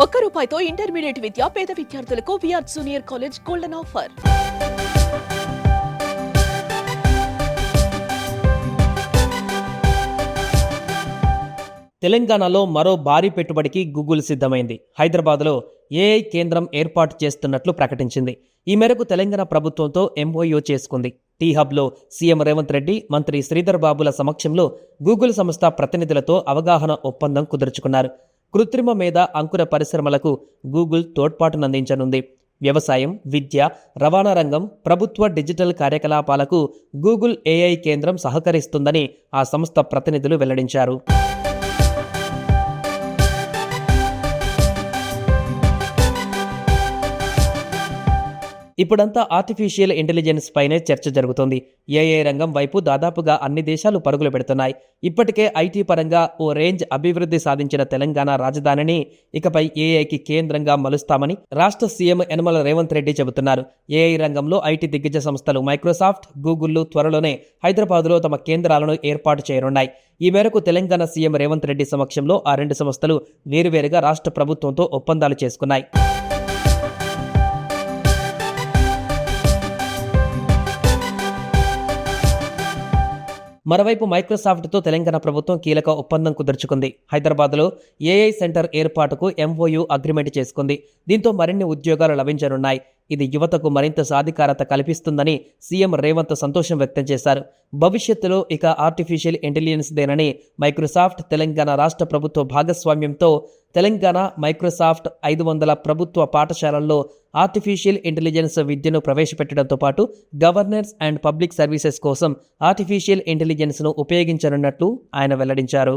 ఒక్క రూపాయితో ఇంటర్మీడియట్ విద్య పేద విద్యార్థులకు V R junior college golden offer. తెలంగాణలో మరో భారీ పెట్టుబడికి గూగుల్ సిద్ధమైంది. హైదరాబాద్లో ఏఐ కేంద్రం ఏర్పాటు చేస్తున్నట్లు ప్రకటించింది. ఈ మేరకు తెలంగాణ ప్రభుత్వంతో ఎంఓయూ చేసుకుంది. టీ హబ్లో సీఎం రేవంత్ రెడ్డి మంత్రి శ్రీధర్ బాబుల సమక్షంలో గూగుల్ సంస్థ ప్రతినిధులతో అవగాహన ఒప్పందం కుదుర్చుకున్నారు. కృత్రిమ మీద అంకుర పరిశ్రమలకు గూగుల్ తోడ్పాటునందించనుంది. వ్యవసాయం విద్య రవాణా రంగం ప్రభుత్వ డిజిటల్ కార్యకలాపాలకు గూగుల్ ఏఐ కేంద్రం సహకరిస్తుందని ఆ సంస్థ ప్రతినిధులు వెల్లడించారు. ఇప్పుడంతా ఆర్టిఫిషియల్ ఇంటెలిజెన్స్ పైనే చర్చ జరుగుతోంది. ఏఐ రంగం వైపు దాదాపుగా అన్ని దేశాలు పరుగులు పెడుతున్నాయి. ఇప్పటికే ఐటీ పరంగా ఓ రేంజ్ అభివృద్ధి సాధించిన తెలంగాణ రాజధానిని ఇకపై ఏఐకి కేంద్రంగా మలుస్తామని రాష్ట్ర సీఎం యనమల రేవంత్ రెడ్డి చెబుతున్నారు. ఏఐ రంగంలో ఐటీ దిగ్గజ సంస్థలు మైక్రోసాఫ్ట్ గూగుల్ త్వరలోనే హైదరాబాద్లో తమ కేంద్రాలను ఏర్పాటు చేయనున్నాయి. ఈ మేరకు తెలంగాణ సీఎం రేవంత్ రెడ్డి సమక్షంలో ఆ రెండు సంస్థలు వేరువేరుగా రాష్ట్ర ప్రభుత్వంతో ఒప్పందాలు చేసుకున్నాయి. మరోవైపు మైక్రోసాఫ్ట్తో తెలంగాణ ప్రభుత్వం కీలక ఒప్పందం కుదుర్చుకుంది. హైదరాబాద్లో ఏఐ సెంటర్ ఏర్పాటుకు ఎంఓయూ అగ్రిమెంట్ చేసుకుంది. దీంతో మరిన్ని ఉద్యోగాలు లభించనున్నాయి. ఇది యువతకు మరింత సాధికారత కల్పిస్తుందని సీఎం రేవంత్ సంతోషం వ్యక్తం చేశారు. భవిష్యత్తులో ఇక ఆర్టిఫిషియల్ ఇంటెలిజెన్స్ దేనని మైక్రోసాఫ్ట్ తెలంగాణ రాష్ట్ర ప్రభుత్వ భాగస్వామ్యంతో తెలంగాణ మైక్రోసాఫ్ట్ ఐదు వందల ప్రభుత్వ పాఠశాలల్లో ఆర్టిఫిషియల్ ఇంటెలిజెన్స్ విద్యను ప్రవేశపెట్టడంతో పాటు గవర్నెన్స్ అండ్ పబ్లిక్ సర్వీసెస్ కోసం ఆర్టిఫిషియల్ ఇంటెలిజెన్స్ను ఉపయోగించనున్నట్లు ఆయన వెల్లడించారు.